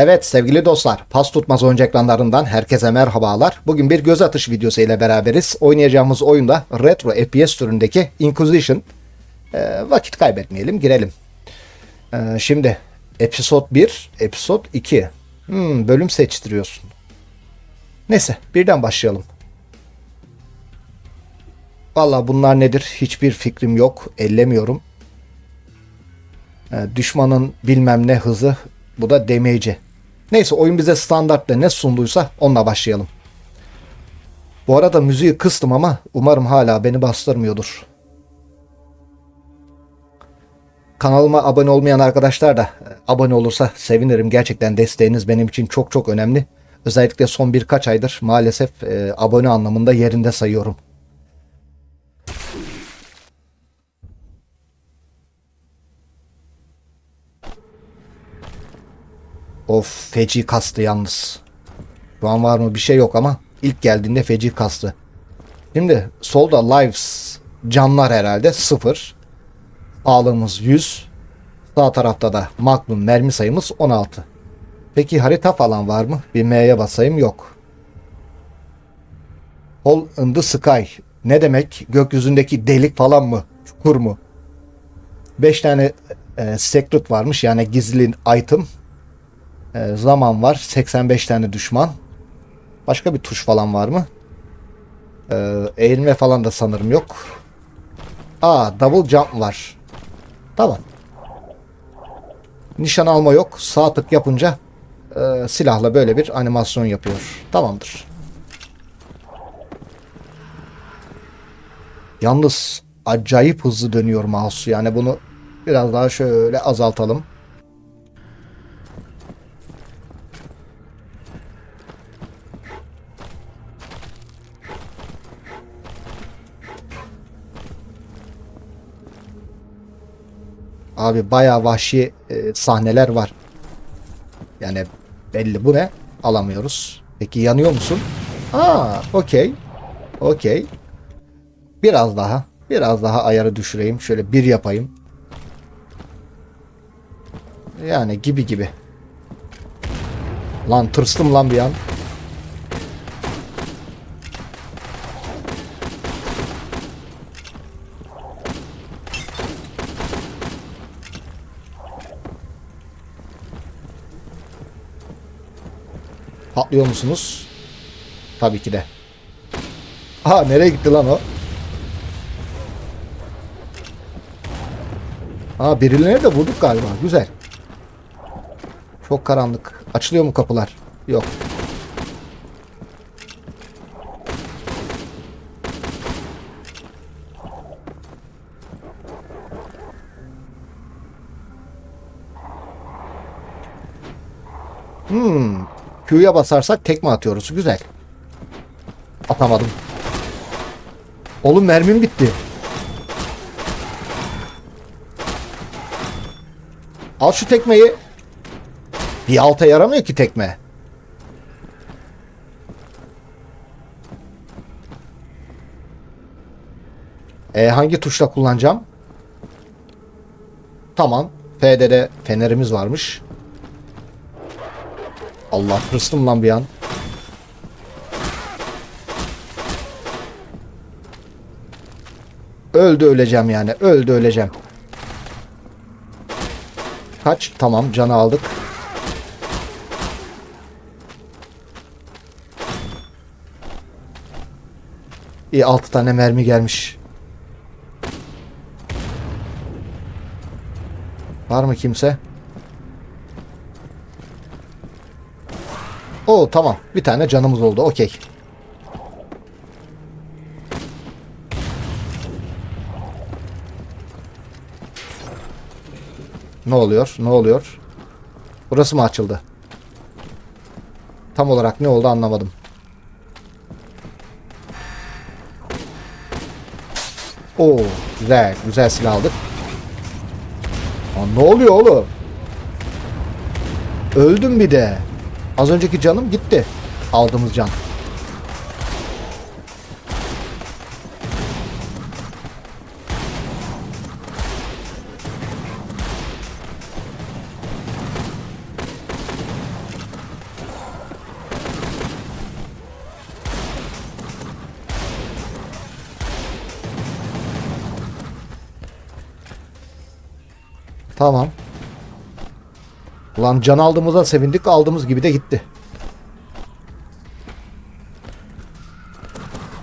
Evet sevgili dostlar, pas tutmaz oyuncu ekranlarından herkese merhabalar. Bugün bir göz atış videosu ile beraberiz. Oynayacağımız oyunda retro FPS türündeki Inquisition. Ee, vakit kaybetmeyelim, girelim. Ee, şimdi episode 1, episode 2. Hmm, bölüm seçtiriyorsun. Neyse, birden başlayalım. Valla bunlar nedir hiçbir fikrim yok, ellemiyorum. Ee, düşmanın bilmem ne hızı, bu da damage'i. Neyse oyun bize standartta ne sunduysa onunla başlayalım. Bu arada müziği kıstım ama umarım hala beni bastırmıyordur. Kanalıma abone olmayan arkadaşlar da e, abone olursa sevinirim. Gerçekten desteğiniz benim için çok çok önemli. Özellikle son birkaç aydır maalesef e, abone anlamında yerinde sayıyorum. Of feci kastı yalnız. Şu an var mı bir şey yok ama ilk geldiğinde feci kastı. Şimdi solda lives canlar herhalde 0. Sağlığımız 100. Sağ tarafta da magnum mermi sayımız 16. Peki harita falan var mı? Bir M'ye basayım yok. Hole in the sky. Ne demek? Gökyüzündeki delik falan mı? Çukur mu? 5 tane e, secret varmış yani gizli item. E, zaman var. 85 tane düşman. Başka bir tuş falan var mı? E, eğilme falan da sanırım yok. Aa double jump var. Tamam. Nişan alma yok. Sağ tık yapınca e, silahla böyle bir animasyon yapıyor. Tamamdır. Yalnız acayip hızlı dönüyor mouse. Yani bunu biraz daha şöyle azaltalım. Abi bayağı vahşi e, sahneler var. Yani belli bu ne? Alamıyoruz. Peki yanıyor musun? Aa, okey. Okey. Biraz daha. Biraz daha ayarı düşüreyim. Şöyle bir yapayım. Yani gibi gibi. Lan tırstım lan bir an. Patlıyor musunuz? Tabii ki de. Aha nereye gitti lan o? Aa birilerine de vurduk galiba. Güzel. Çok karanlık. Açılıyor mu kapılar? Yok. Hmm. Q'ya basarsak tekme atıyoruz. Güzel. Atamadım. Oğlum mermim bitti. Al şu tekmeyi. Bir alta yaramıyor ki tekme. E, hangi tuşla kullanacağım? Tamam. F'de de fenerimiz varmış. Allah hırstım lan bir an. Öldü öleceğim yani. Öldü öleceğim. Kaç? Tamam canı aldık. İyi 6 tane mermi gelmiş. Var mı kimse? Oo tamam. Bir tane canımız oldu. Okey. Ne oluyor? Ne oluyor? Burası mı açıldı? Tam olarak ne oldu anlamadım. Oo güzel. Güzel silah aldık. Aa, ne oluyor oğlum? Öldüm bir de. Az önceki canım gitti. Aldığımız can. Tamam. Ulan can aldığımıza sevindik aldığımız gibi de gitti.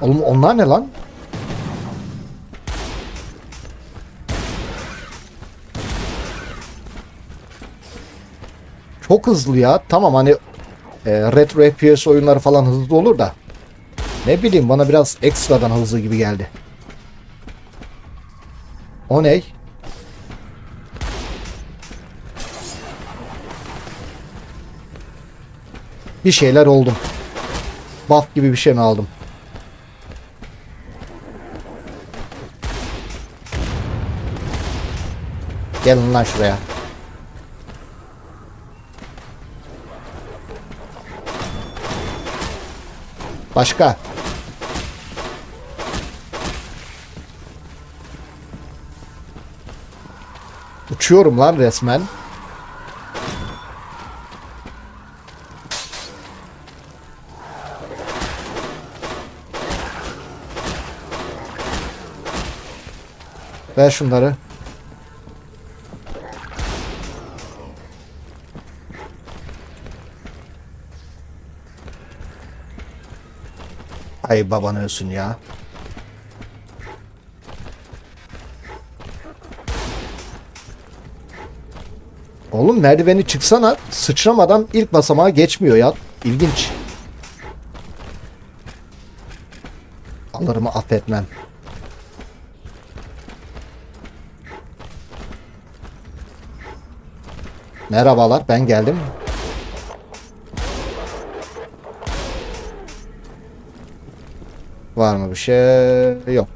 Oğlum onlar ne lan? Çok hızlı ya. Tamam hani e, retro FPS oyunları falan hızlı olur da. Ne bileyim bana biraz ekstradan hızlı gibi geldi. O ne? Bir şeyler oldum. Buff gibi bir şey mi aldım? Gelin lan şuraya. Başka. Uçuyorum lan resmen. Ver şunları. Ay baban ölsün ya. Oğlum merdiveni çıksana sıçramadan ilk basamağa geçmiyor ya. İlginç. Alırımı affetmem. Merhabalar ben geldim. Var mı bir şey? Yok.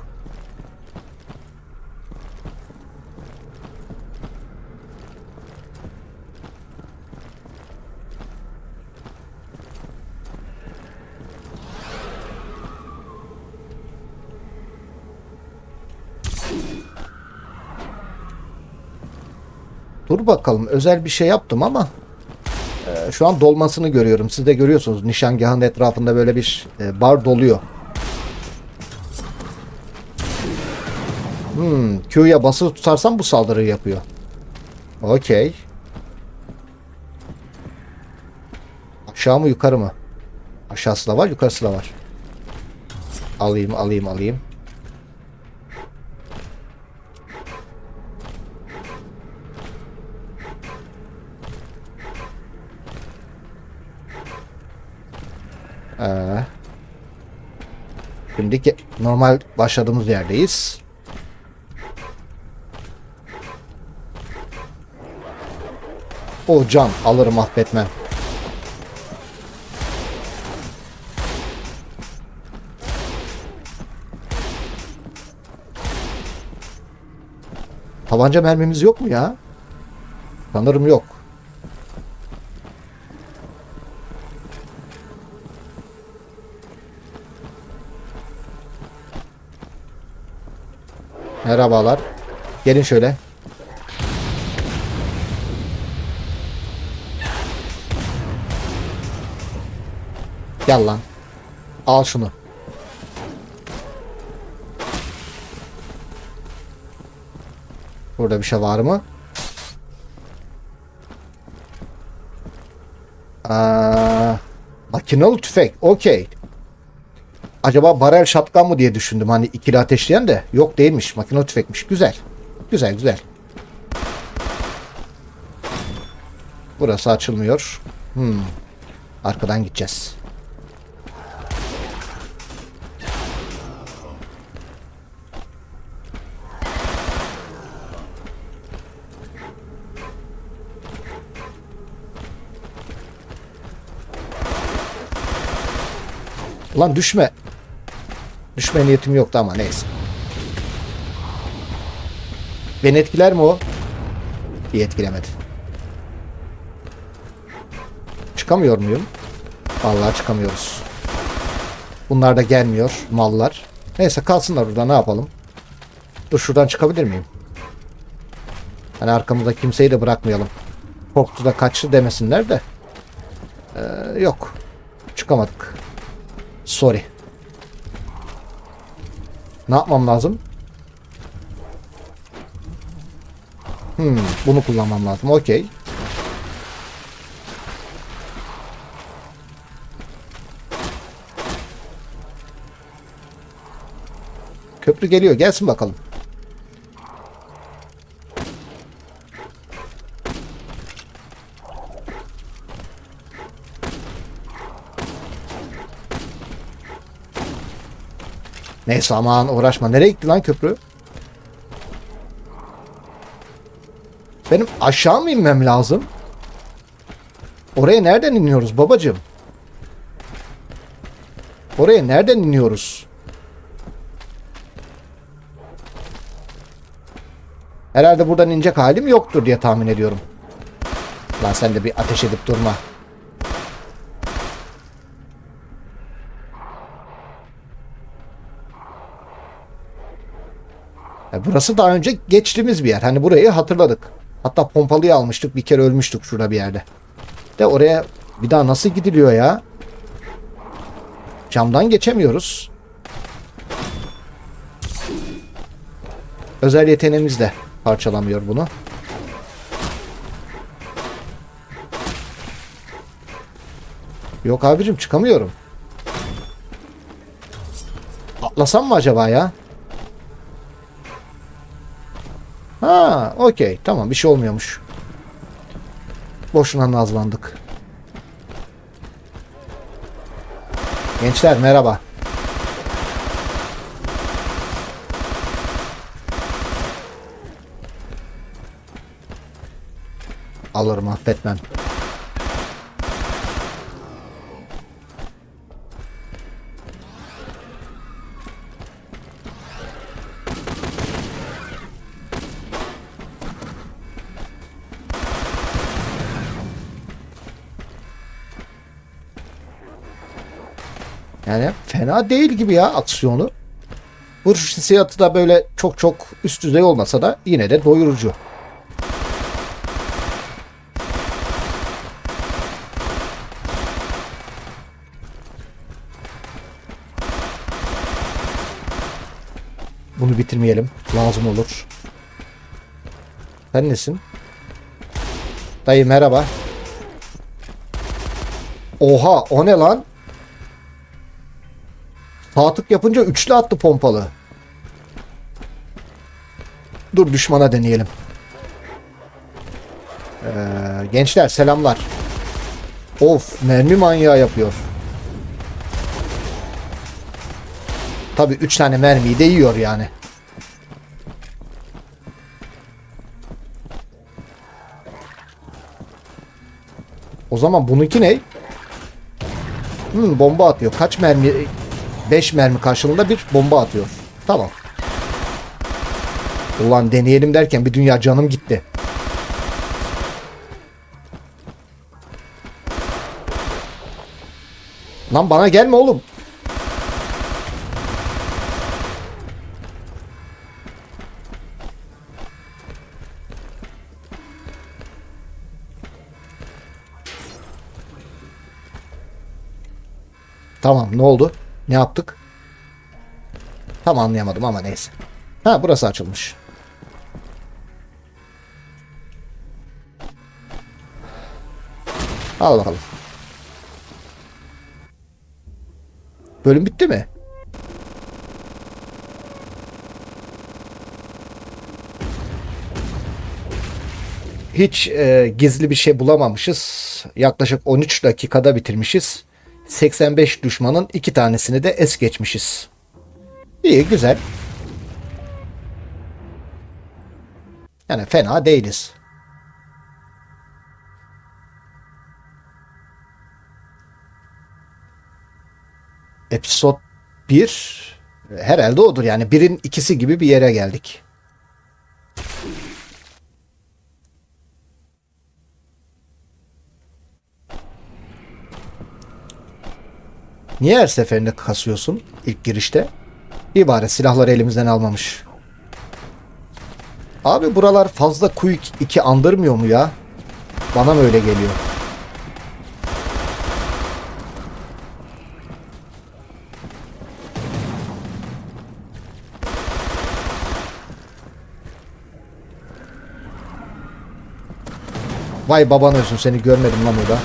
Dur bakalım özel bir şey yaptım ama e, şu an dolmasını görüyorum. Siz de görüyorsunuz nişangahın etrafında böyle bir e, bar doluyor. Hmm, Q'ya basılı tutarsam bu saldırıyı yapıyor. Okey. Aşağı mı yukarı mı? Aşağısı da var yukarısı da var. Alayım alayım alayım. Ee, şimdi normal başladığımız yerdeyiz. O can alırım affetmem. Tabanca mermimiz yok mu ya? Sanırım yok. Merhabalar. Gelin şöyle. Gel lan. Al şunu. Burada bir şey var mı? Aa, makinalı tüfek. Okey. Acaba barel şatkan mı diye düşündüm. Hani ikili ateşleyen de. Yok değilmiş. Makinalı tüfekmiş. Güzel. Güzel güzel. Burası açılmıyor. Hmm. Arkadan gideceğiz. Lan düşme. Düşme niyetim yoktu ama neyse. Beni etkiler mi o? İyi etkilemedi. Çıkamıyor muyum? Vallahi çıkamıyoruz. Bunlar da gelmiyor mallar. Neyse kalsınlar burada ne yapalım. Dur şuradan çıkabilir miyim? Hani arkamızda kimseyi de bırakmayalım. Korktu da kaçtı demesinler de. Ee, yok. Çıkamadık. Sorry. Ne yapmam lazım? Hmm, bunu kullanmam lazım. Okey. Köprü geliyor. Gelsin bakalım. Neyse aman uğraşma. Nereye gitti lan köprü? Benim aşağı mı inmem lazım? Oraya nereden iniyoruz babacığım? Oraya nereden iniyoruz? Herhalde buradan inecek halim yoktur diye tahmin ediyorum. Lan sen de bir ateş edip durma. Burası daha önce geçtiğimiz bir yer. Hani burayı hatırladık. Hatta pompalıyı almıştık. Bir kere ölmüştük şurada bir yerde. De oraya bir daha nasıl gidiliyor ya? Camdan geçemiyoruz. Özel yeteneğimiz de parçalamıyor bunu. Yok abicim çıkamıyorum. Atlasam mı acaba ya? Okey. Tamam bir şey olmuyormuş. Boşuna nazlandık. Gençler merhaba. Alırım affetmem. Yani fena değil gibi ya aksiyonu. Vuruş hissiyatı da böyle çok çok üst düzey olmasa da yine de doyurucu. Bunu bitirmeyelim. Lazım olur. Sen nesin? Dayı merhaba. Oha o ne lan? Sağ tık yapınca üçlü attı pompalı. Dur düşmana deneyelim. Ee, gençler selamlar. Of mermi manyağı yapıyor. Tabi 3 tane mermiyi de yiyor yani. O zaman bununki ne? Hmm, bomba atıyor. Kaç mermi? 5 mermi karşılığında bir bomba atıyor. Tamam. Ulan deneyelim derken bir dünya canım gitti. Lan bana gelme oğlum. Tamam ne oldu? Ne yaptık? Tam anlayamadım ama neyse. Ha burası açılmış. Al bakalım. Bölüm bitti mi? Hiç e, gizli bir şey bulamamışız. Yaklaşık 13 dakikada bitirmişiz. 85 düşmanın iki tanesini de es geçmişiz. İyi güzel. Yani fena değiliz. Episod 1 herhalde odur yani birin ikisi gibi bir yere geldik. Niye her seferinde kasıyorsun ilk girişte? İbare silahları elimizden almamış. Abi buralar fazla Quick 2 andırmıyor mu ya? Bana mı öyle geliyor? Vay baban ölsün seni görmedim lan orada.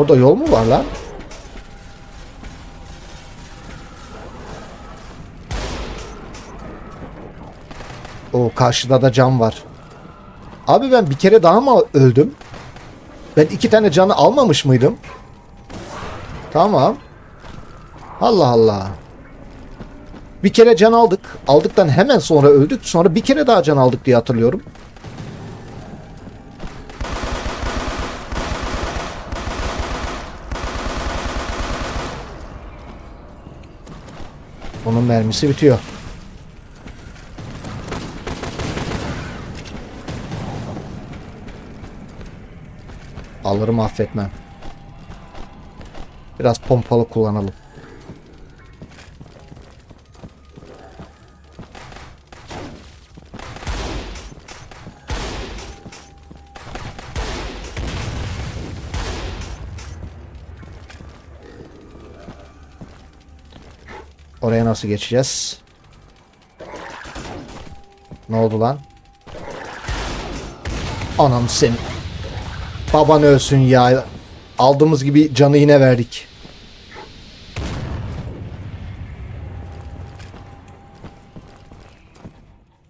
Orada yol mu var lan? O karşıda da cam var. Abi ben bir kere daha mı öldüm? Ben iki tane canı almamış mıydım? Tamam. Allah Allah. Bir kere can aldık. Aldıktan hemen sonra öldük. Sonra bir kere daha can aldık diye hatırlıyorum. Onun mermisi bitiyor. Alırım affetmem. Biraz pompalı kullanalım. Oraya nasıl geçeceğiz? Ne oldu lan? Anam seni. Baban ölsün ya. Aldığımız gibi canı yine verdik.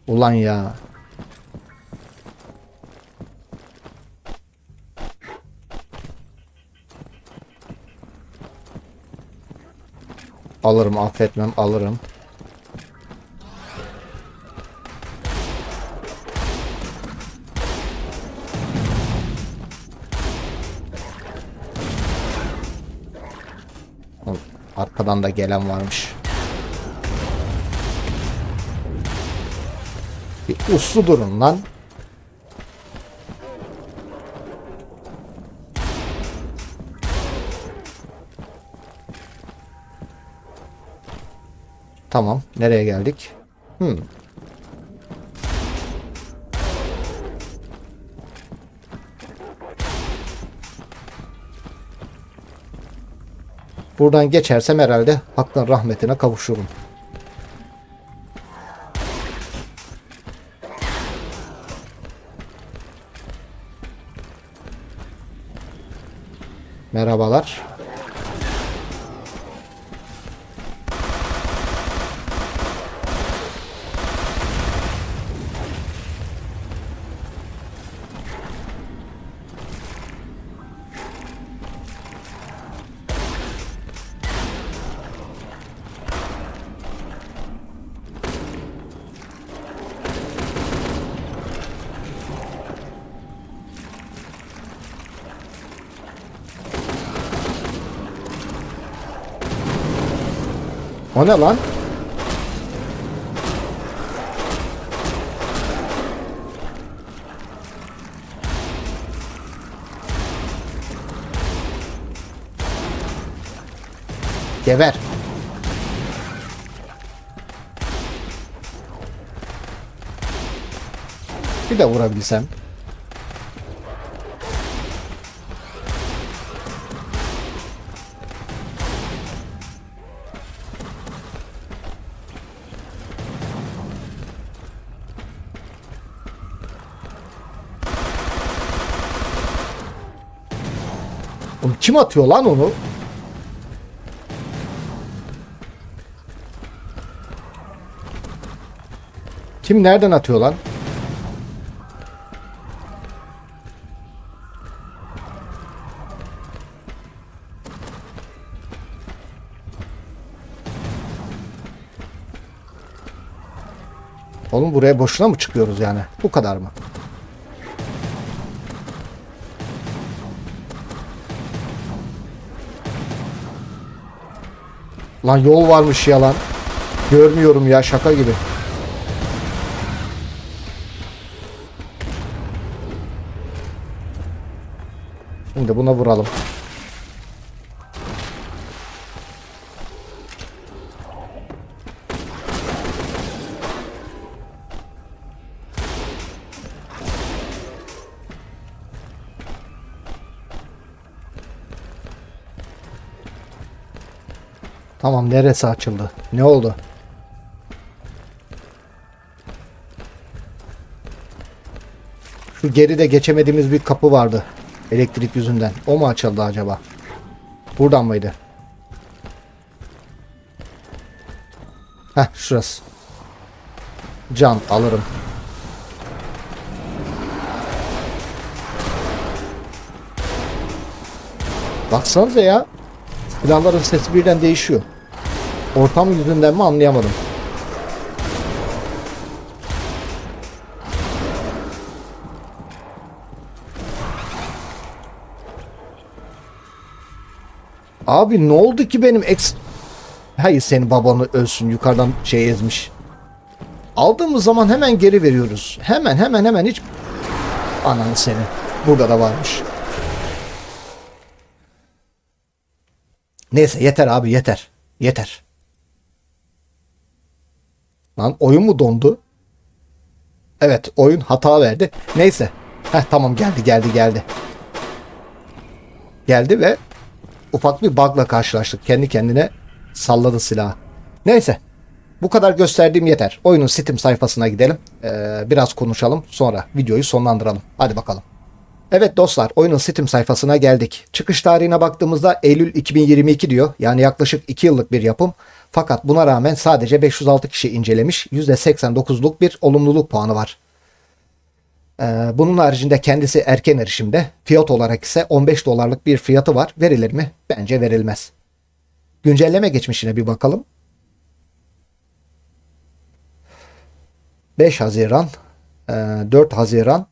Ulan ya. Alırım affetmem alırım. Arkadan da gelen varmış. Bir uslu durun lan. Tamam. Nereye geldik? Hmm. Buradan geçersem herhalde hakkın rahmetine kavuşurum. Merhabalar. O ne lan? Geber. Bir de vurabilsem. Kim atıyor lan onu? Kim nereden atıyor lan? Oğlum buraya boşuna mı çıkıyoruz yani? Bu kadar mı? Lan yol varmış ya lan. Görmüyorum ya şaka gibi. Şimdi buna vuralım. Tamam neresi açıldı? Ne oldu? Şu geride geçemediğimiz bir kapı vardı. Elektrik yüzünden. O mu açıldı acaba? Buradan mıydı? Heh şurası. Can alırım. Baksanıza ya. Silahların sesi birden değişiyor. Ortam yüzünden mi anlayamadım. Abi ne oldu ki benim ex... Hayır senin babanı ölsün yukarıdan şey ezmiş. Aldığımız zaman hemen geri veriyoruz. Hemen hemen hemen hiç... Ananı seni. Burada da varmış. Neyse yeter abi yeter. Yeter. Lan oyun mu dondu? Evet oyun hata verdi. Neyse. Heh tamam geldi geldi geldi. Geldi ve ufak bir bug'la karşılaştık. Kendi kendine salladı silahı. Neyse. Bu kadar gösterdiğim yeter. Oyunun Steam sayfasına gidelim. Ee, biraz konuşalım. Sonra videoyu sonlandıralım. Hadi bakalım. Evet dostlar oyunun Steam sayfasına geldik. Çıkış tarihine baktığımızda Eylül 2022 diyor. Yani yaklaşık 2 yıllık bir yapım. Fakat buna rağmen sadece 506 kişi incelemiş. %89'luk bir olumluluk puanı var. Ee, bunun haricinde kendisi erken erişimde. Fiyat olarak ise 15 dolarlık bir fiyatı var. Verilir mi? Bence verilmez. Güncelleme geçmişine bir bakalım. 5 Haziran, e, 4 Haziran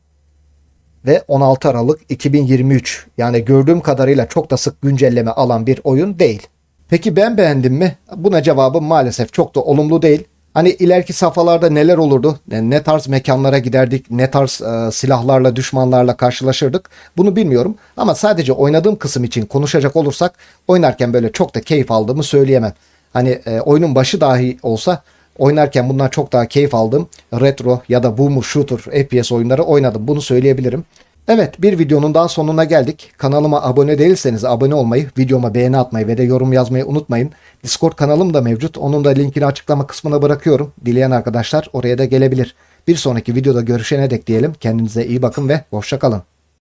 ve 16 Aralık 2023. Yani gördüğüm kadarıyla çok da sık güncelleme alan bir oyun değil. Peki ben beğendim mi? Buna cevabım maalesef çok da olumlu değil. Hani ileriki safhalarda neler olurdu? Ne tarz mekanlara giderdik? Ne tarz e, silahlarla, düşmanlarla karşılaşırdık? Bunu bilmiyorum. Ama sadece oynadığım kısım için konuşacak olursak oynarken böyle çok da keyif aldığımı söyleyemem. Hani e, oyunun başı dahi olsa oynarken bundan çok daha keyif aldım. Retro ya da boomer shooter FPS oyunları oynadım. Bunu söyleyebilirim. Evet bir videonun daha sonuna geldik. Kanalıma abone değilseniz abone olmayı, videoma beğeni atmayı ve de yorum yazmayı unutmayın. Discord kanalım da mevcut. Onun da linkini açıklama kısmına bırakıyorum. Dileyen arkadaşlar oraya da gelebilir. Bir sonraki videoda görüşene dek diyelim. Kendinize iyi bakın ve hoşçakalın.